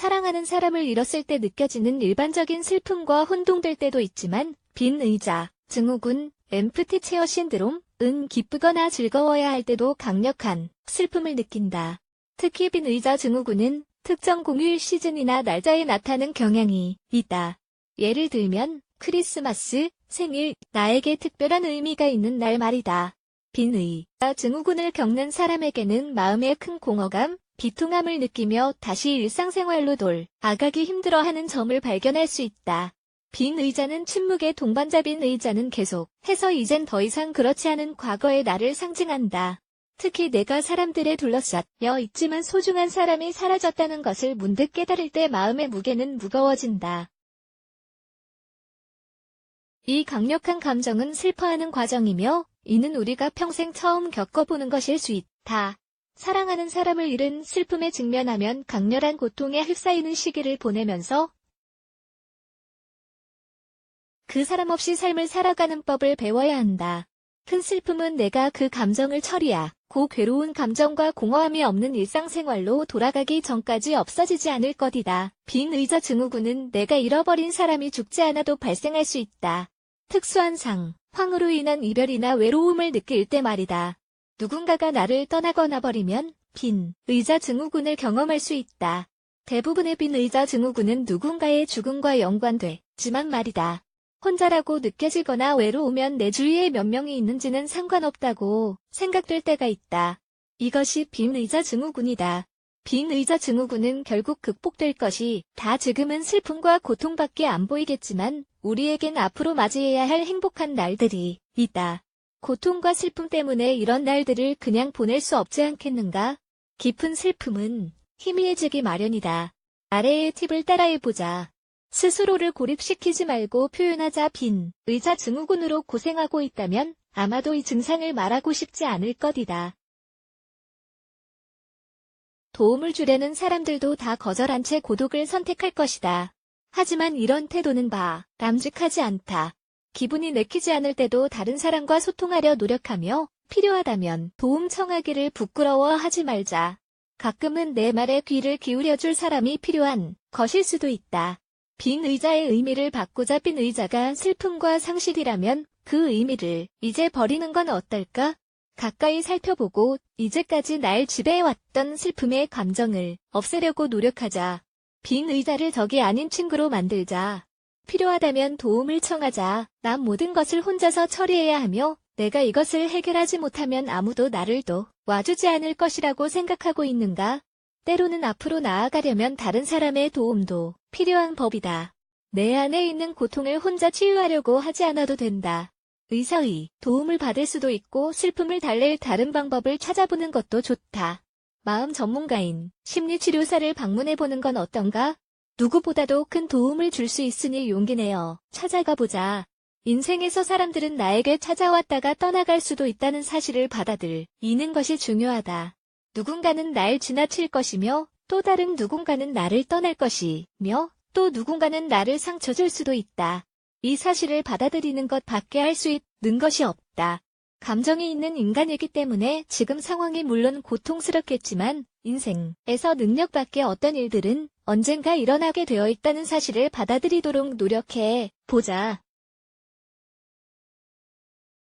사랑하는 사람을 잃었을 때 느껴지는 일반적인 슬픔과 혼동될 때도 있지만 빈 의자, 증후군, 엠프티 체어 신드롬, 은 기쁘거나 즐거워야 할 때도 강력한 슬픔을 느낀다. 특히 빈 의자 증후군은 특정 공휴일 시즌이나 날짜에 나타나는 경향이 있다. 예를 들면 크리스마스, 생일, 나에게 특별한 의미가 있는 날 말이다. 빈 의자 증후군을 겪는 사람에게는 마음에 큰 공허감, 비통함을 느끼며 다시 일상생활로 돌아가기 힘들어하는 점을 발견할 수 있다. 빈 의자는 침묵의 동반자 빈 의자는 계속 해서 이젠 더 이상 그렇지 않은 과거의 나를 상징한다. 특히 내가 사람들에 둘러싸여 있지만 소중한 사람이 사라졌다는 것을 문득 깨달을 때 마음의 무게는 무거워진다. 이 강력한 감정은 슬퍼하는 과정이며 이는 우리가 평생 처음 겪어보는 것일 수 있다. 사랑하는 사람을 잃은 슬픔에 직면하면 강렬한 고통에 휩싸이는 시기를 보내면서 그 사람 없이 삶을 살아가는 법을 배워야 한다. 큰 슬픔은 내가 그 감정을 처리하고 괴로운 감정과 공허함이 없는 일상생활로 돌아가기 전까지 없어지지 않을 것이다. 빈 의자 증후군은 내가 잃어버린 사람이 죽지 않아도 발생할 수 있다. 특수한 상, 황으로 인한 이별이나 외로움을 느낄 때 말이다. 누군가가 나를 떠나거나 버리면 빈 의자 증후군을 경험할 수 있다. 대부분의 빈 의자 증후군은 누군가의 죽음과 연관되지만 말이다. 혼자라고 느껴지거나 외로우면 내 주위에 몇 명이 있는지는 상관없다고 생각될 때가 있다. 이것이 빈 의자 증후군이다. 빈 의자 증후군은 결국 극복될 것이 다 지금은 슬픔과 고통밖에 안 보이겠지만 우리에겐 앞으로 맞이해야 할 행복한 날들이 있다. 고통과 슬픔 때문에 이런 날들을 그냥 보낼 수 없지 않겠는가? 깊은 슬픔은 희미해지기 마련이다. 아래의 팁을 따라해보자. 스스로를 고립시키지 말고 표현하자 빈 의자 증후군으로 고생하고 있다면 아마도 이 증상을 말하고 싶지 않을 것이다. 도움을 주려는 사람들도 다 거절한 채 고독을 선택할 것이다. 하지만 이런 태도는 바, 남직하지 않다. 기분이 내키지 않을 때도 다른 사람과 소통하려 노력하며 필요하다면 도움 청하기를 부끄러워하지 말자. 가끔은 내 말에 귀를 기울여줄 사람이 필요한 것일 수도 있다. 빈 의자의 의미를 바꾸자 빈 의자가 슬픔과 상실이라면 그 의미를 이제 버리는 건 어떨까? 가까이 살펴보고 이제까지 날 지배해왔던 슬픔의 감정을 없애려고 노력하자. 빈 의자를 적이 아닌 친구로 만들자. 필요하다면 도움을 청하자. 난 모든 것을 혼자서 처리해야 하며 내가 이것을 해결하지 못하면 아무도 나를 도 와주지 않을 것이라고 생각하고 있는가? 때로는 앞으로 나아가려면 다른 사람의 도움도 필요한 법이다. 내 안에 있는 고통을 혼자 치유하려고 하지 않아도 된다. 의사의 도움을 받을 수도 있고 슬픔을 달랠 다른 방법을 찾아보는 것도 좋다. 마음 전문가인 심리치료사를 방문해보는 건 어떤가? 누구보다도 큰 도움을 줄 수 있으니 용기 내어 찾아가 보자. 인생에서 사람들은 나에게 찾아왔다가 떠나갈 수도 있다는 사실을 받아들이는 것이 중요하다. 누군가는 날 지나칠 것이며 또 다른 누군가는 나를 떠날 것이며 또 누군가는 나를 상처 줄 수도 있다. 이 사실을 받아들이는 것 밖에 할 수 있는 것이 없다. 감정이 있는 인간이기 때문에 지금 상황이 물론 고통스럽겠지만 인생에서 능력밖에 어떤 일들은 언젠가 일어나게 되어 있다는 사실을 받아들이도록 노력해 보자.